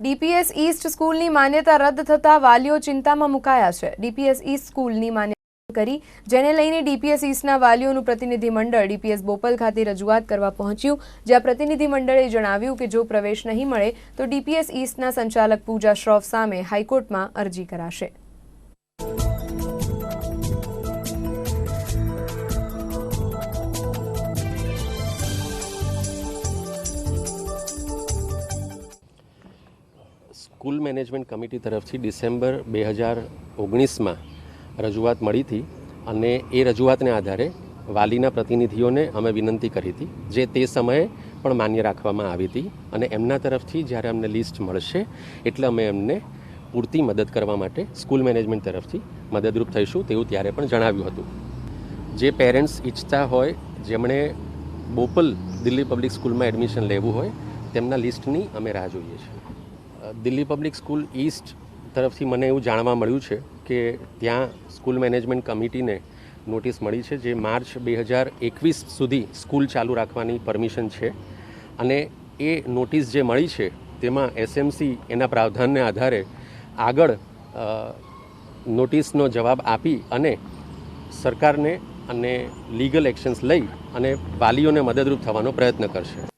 DPS East સ્કૂલની માન્યતા રદ થતા વાલીઓ ચિંતામાં મુકાયા છે. ડીપીએસ ઈસ્ટ સ્કૂલની માન્યતા કરી, જેને લઈને ડીપીએસ ઈસ્ટના વાલીઓનું પ્રતિનિધિ મંડળ ડીપીએસ બોપલ ખાતે રજૂઆત કરવા પહોંચ્યું. જ્યાં પ્રતિનિધિ મંડળે જણાવ્યું કે જો પ્રવેશ નહીં મળે, તો ડીપીએસ ઈસ્ટના સંચાલક પૂજા શ્રોફ સામે હાઈકોર્ટમાં અરજી કરાશે. સ્કૂલ મેનેજમેન્ટ કમિટી તરફથી ડિસેમ્બર બે હજાર ઓગણીસમાં રજૂઆત મળી હતી અને એ રજૂઆતને આધારે વાલીના પ્રતિનિધિઓને અમે વિનંતી કરી હતી, જે તે સમયે પણ માન્ય રાખવામાં આવી હતી અને એમના તરફથી જ્યારે અમને લિસ્ટ મળશે એટલે અમે એમને પૂરતી મદદ કરવા માટે સ્કૂલ મેનેજમેન્ટ તરફથી મદદરૂપ થઈશું તેવું ત્યારે પણ જણાવ્યું હતું. જે પેરેન્ટ્સ ઈચ્છતા હોય, જેમણે બોપલ દિલ્હી પબ્લિક સ્કૂલમાં એડમિશન લેવું હોય, તેમના લિસ્ટની અમે રાહ જોઈએ છીએ. દિલ્હી પબ્લિક સ્કૂલ ઈસ્ટ તરફથી મને એવું જાણવા મળ્યું છે કે ત્યાં સ્કૂલ મેનેજમેન્ટ કમિટીને નોટિસ મળી છે જે માર્ચ બે હજાર એકવીસ સુધી સ્કૂલ ચાલુ રાખવાની પરમિશન છે. અને એ નોટિસ જે મળી છે તેમાં એસએમસી એના પ્રાવધાનને આધારે આગળ નોટિસનો જવાબ આપી અને સરકારને અને લીગલ એક્શન્સ લઈ અને વાલીઓને મદદરૂપ થવાનો પ્રયત્ન કરશે.